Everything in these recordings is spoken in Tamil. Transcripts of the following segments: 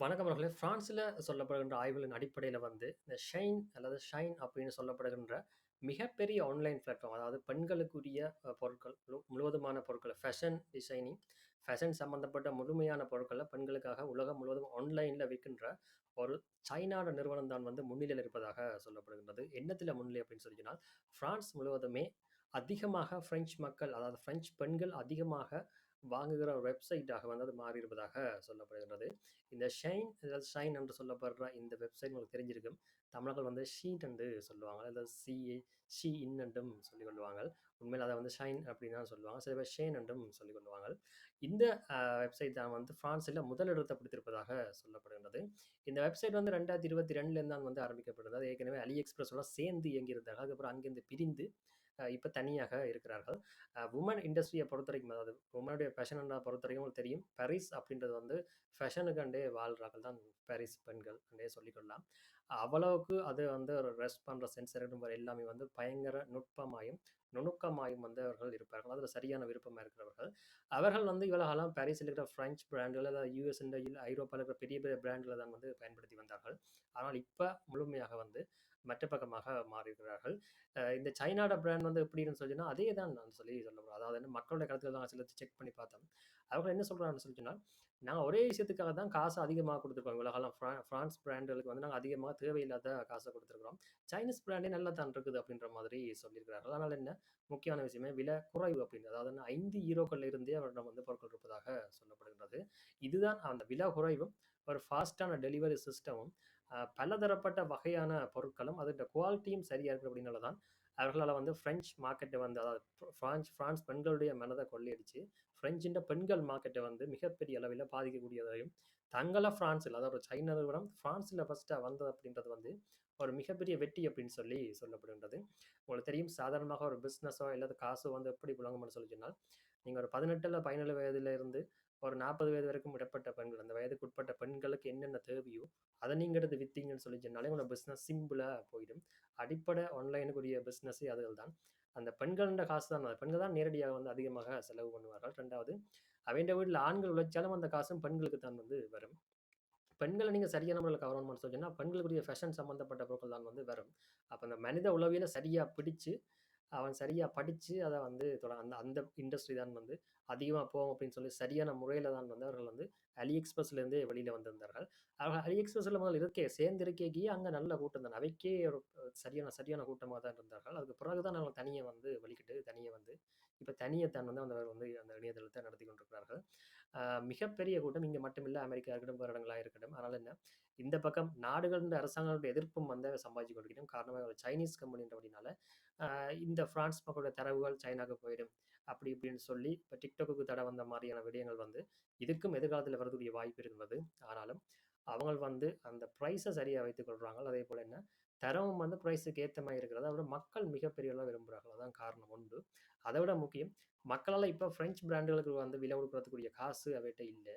வணக்கம் அவர்களே! பிரான்ஸ்ல சொல்லப்படுகின்ற ஆய்வுகளின் அடிப்படையில் வந்து, இந்த ஷைன் அல்லது ஷைன் அப்படின்னு சொல்லப்படுகின்ற மிகப்பெரிய ஆன்லைன் பிளாட்ஃபார்ம். அதாவது பெண்களுக்குரிய பொருட்கள் முழுவதுமான பொருட்கள் ஃபேஷன் டிசைனிங், ஃபேஷன் சம்மந்தப்பட்ட முழுமையான பொருட்களை பெண்களுக்காக உலகம் முழுவதும் ஆன்லைனில் விற்கின்ற ஒரு சைனாட நிறுவனம் தான் வந்து முன்னிலையில் இருப்பதாக சொல்லப்படுகின்றது. என்னத்தில் முன்னிலை அப்படின்னு சொல்லி ஃப்ரான்ஸ் முழுவதுமே அதிகமாக பிரெஞ்சு மக்கள், அதாவது பிரெஞ்சு பெண்கள் அதிகமாக வாங்குகிற ஒரு வெப்சைட்டாக வந்து அது மாறி இருப்பதாக சொல்லப்படுகின்றது. இந்த ஷைன் அதாவது ஷைன் என்று சொல்லப்படுற இந்த வெப்சைட் உங்களுக்கு தெரிஞ்சிருக்கும். தமிழர்கள் வந்து ஷீன் என்று சொல்லுவாங்க. அதாவது சி ஷி இன் என்றும் சொல்லிக் கொள்வாங்க உண்மையில் அதை வந்து ஷைன் அப்படின்னு தான் சொல்லுவாங்க. சில பேர் ஷேன் என்றும் சொல்லிக் கொள்வாங்க இந்த வெப்சைட் தான் வந்து ஃப்ரான்ஸில் முதலிடத்தை பிடித்திருப்பதாக சொல்லப்படுகின்றது. இந்த வெப்சைட் வந்து 2022லேருந்து தான் வந்து ஆரம்பிக்கப்பட்டது. ஏற்கனவே அலி எக்ஸ்பிரஸோட சேர்ந்து இயங்கியிருந்தாங்க அதுக்கப்புறம் அங்கேருந்து பிரிந்து இப்போ தனியாக இருக்கிறார்கள். உமன் இண்டஸ்ட்ரியை பொறுத்த பொறுத்தவரைக்கும் அதாவது உமனுடைய ஃபேஷன் பொறுத்தவரைக்கும் உங்களுக்கு தெரியும். பாரிஸ் அப்படின்றது வந்து ஃபேஷனுக்காண்டே வாழ்கிறார்கள் தான் பாரிஸ் பெண்கள் அண்டே சொல்லிக்கொள்ளலாம். அவ்வளவுக்கு அது வந்து ஒரு ரெஸ்ட் பண்ணுற சென்ஸ் இருக்கட்டும் எல்லாமே வந்து பயங்கர நுட்பமாயும், நுணுக்கமாயும் வந்து அவர்கள் இருப்பார்கள். அதில் சரியான விருப்பமாக இருக்கிறவர்கள். அவர்கள் வந்து இவ்வளவு காலம் இருக்கிற ஃப்ரெஞ்ச் பிராண்டுகள் அதாவது யூஎஸ் இல்ல ஐரோப்பாவில் இருக்கிற பெரிய பெரிய பிராண்டுகள தான் வந்து பயன்படுத்தி வந்தார்கள். ஆனால் இப்போ முழுமையாக வந்து மற்ற பக்கமாக மாறியிருக்கிறார்கள். இந்த சைனாட பிராண்ட் வந்து எப்படின்னு சொல்லினா அதே தான் நான் சொல்லி சொல்ல அதாவது மக்களுடைய கருத்துக்கள் தான் சில செக் பண்ணி பார்த்தோம். அவங்க என்ன சொல்கிறாங்கன்னு சொல்லி சொன்னால் நாங்கள் ஒரே விஷயத்துக்காக தான் காசு அதிகமாக கொடுத்துருக்கோம் உலகெல்லாம் ஃப்ரா ஃப்ரான்ஸ் பிராண்டுகளுக்கு வந்து நாங்கள் அதிகமாக தேவையில்லாத காசை கொடுத்துருக்குறோம் சைனீஸ் பிராண்டே நல்லா தான் இருக்குது அப்படின்ற மாதிரி சொல்லியிருக்கிறார்கள். அதனால் என்ன முக்கியமான விஷயமே விலை குறைவு அப்படின்னு அதாவது 5 யூரோக்கள்ல இருந்தே அவரிடம் வந்து பொருட்கள் இருப்பதாக சொல்லப்படுகின்றது. இதுதான் அந்த விலை குறைவும், ஒரு ஃபாஸ்ட்டான டெலிவரி சிஸ்டமும், பலதரப்பட்ட வகையான பொருட்களும், அதோட குவாலிட்டியும் சரியாக இருக்குது அப்படின்னால தான் அவர்களால் வந்து ஃப்ரெஞ்ச் மார்க்கெட்டை வந்து அதாவது ஃப்ரான்ஸ் பிரான்ஸ் பெண்களுடைய மனதை கொள்ளையடிச்சு, பிரெஞ்சின் பெண்கள் மார்க்கெட்டை வந்து மிகப்பெரிய அளவில் பாதிக்கக்கூடியதையும், தங்களை ஃப்ரான்ஸில் அதாவது ஒரு சைனா நிறுவனம் ஃப்ரான்ஸில் ஃபஸ்ட்டாக வந்தது அப்படின்றது வந்து ஒரு மிகப்பெரிய வெற்றி அப்படின்னு சொல்லி சொல்லப்படுகின்றது. உங்களுக்கு தெரியும் சாதாரணமாக ஒரு பிஸ்னஸோ இல்லாத காசோ வந்து எப்படி புழங்கும்னு சொல்லி சொன்னால், நீங்கள் ஒரு பதினெட்டில் பதினேழு வயதில் இருந்து ஒரு 40 வயது வரைக்கும் இடப்பட்ட பெண்கள், அந்த வயதுக்கு உட்பட்ட பெண்களுக்கு என்னென்ன தேவையோ, அதை நீங்கள் எடுத்து வித்தீங்கன்னு சொல்லி சொன்னாலே உங்களோட பிஸ்னஸ் சிம்பிளாக போயிடும். அடிப்படை ஆன்லைனுக்குரிய பிஸ்னஸே அதுகள் தான். அந்த பெண்களோட காசு தான் பெண்கள் தான் நேரடியாக வந்து அதிகமாக செலவு பண்ணுவார்கள். ரெண்டாவது அவைண்ட வீட்டில் ஆண்கள் உழைச்சாலும் அந்த காசும் பெண்களுக்கு தான் வந்து வரும். பெண்களை நீங்கள் சரியான முறையில கவரணும்னு சொன்னீங்கன்னா, பெண்களுக்குரிய ஃபேஷன் சம்மந்தப்பட்ட பொருட்கள் தான் வந்து வரும். அப்போ அந்த மனித உளவியல சரியாக பிடிச்சு, அவன் சரியாக படித்து அதை வந்து தொடங்க அந்த அந்த இண்டஸ்ட்ரி தான் வந்து அதிகமாக போகும் அப்படின்னு சொல்லி சரியான முறையில் தான் வந்து அவர்கள் வந்து அலி எக்ஸ்பிரஸ்லேருந்தே வெளியில் வந்திருந்தார்கள். அவர்கள் அலி எக்ஸ்பிரஸில் முதல் இருக்கே சேர்ந்து இருக்கேக்கே அங்கே நல்ல கூட்டம் தான். அவைக்கே ஒரு சரியான சரியான கூட்டமாக தான் இருந்தார்கள். அதுக்கு பிறகு தான் அவங்க தனியை வந்து வெளிக்கிட்டு தனியை வந்து இப்போ தனியை தான் வந்து அந்த வந்து அந்த இணையதளத்தை நடத்திக் கொண்டிருக்கிறார்கள். மிகப்பெரிய கூட்டம் இங்கே மட்டுமில்லை அமெரிக்கா இருக்கட்டும், வேறு இடங்களாக இருக்கட்டும். அதனால என்ன இந்த பக்கம் நாடுகளின் அரசாங்கங்களுடைய எதிர்ப்பும் வந்து சம்பாதிச்சு கொண்டிருக்கணும். காரணமாக ஒரு சைனீஸ் கம்பெனின்றபடினால, இந்த பிரான்ஸ் மக்களுடைய தரவுகள் சைனாக்கு போயிடும். அப்படி இப்படின்னு சொல்லி இப்போ டிக்டாக்கு தடை வந்த மாதிரியான விடயங்கள் வந்து இதுக்கும் எதிர்காலத்தில் வரக்கூடிய வாய்ப்பு இருந்தது ஆனாலும் அவங்க வந்து அந்த ப்ரைஸை சரியாக வைத்துக் அதே போல் என்ன? தரமும் வந்து ப்ரைஸுக்கு ஏற்ற மாதிரி இருக்கிறது. அதோட மக்கள் மிகப்பெரிய அளவு விரும்புகிறார்கள் அதான் காரணம் உண்டு அதை விட முக்கியம் மக்களால் இப்போ பிரெஞ்சு பிராண்டுகளுக்கு வந்து விலை கொடுக்கறதுக்குரிய காசு அவட்ட இல்லை.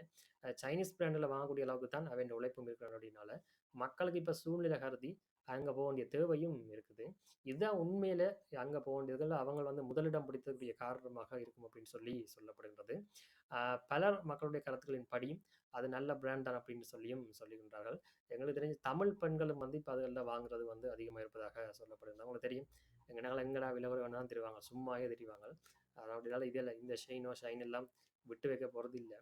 சைனீஸ் பிராண்டில் வாங்கக்கூடிய அளவுக்கு தான் அவன் உழைப்பும் இருக்கிற அப்படினால, மக்களுக்கு இப்போ சூழ்நிலை கருதி அங்கே போக வேண்டிய தேவையும் இருக்குது. இதுதான் உண்மையில் அங்கே போக வேண்டியதுல அவங்க வந்து முதலிடம் பிடித்தக்கூடிய காரணமாக இருக்கும் அப்படின்னு சொல்லி சொல்லப்படுகின்றது. பலர் மக்களுடைய கருத்துக்களின்படி அது நல்ல பிராண்ட் தான் அப்படின்னு சொல்லியும் சொல்லுகின்றார்கள். எங்களுக்கு தெரிஞ்சு தமிழ் பெண்களும் வந்து இப்போ அதில் வாங்குறது வந்து அதிகமாக இருப்பதாக சொல்லப்படுகிறது. உங்களுக்கு தெரியும் எங்கனால எங்கடா விலை வேணாலும் தெரிவாங்க சும்மாவே தெரிவாங்க அப்படினால இதில் இந்த ஷைனோ ஷைன் எல்லாம் விட்டு வைக்க போகிறது இல்லை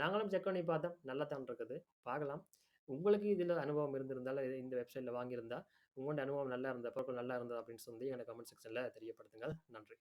நாங்களும் செக் பண்ணி பார்த்தோம். நல்லா தான் இருக்குது. பார்க்கலாம். உங்களுக்கு இதில் அனுபவம் இருந்திருந்தால் இந்த வெப்சைட்டில் வாங்கியிருந்தா, உங்களோட அனுபவம் நல்லா இருந்தால் பொருட்கள் நல்லா இருந்தால் அப்படின்னு சொல்லி எனக்கு கமெண்ட் செக்ஷனில் தெரியப்படுத்துங்கள். நன்றி.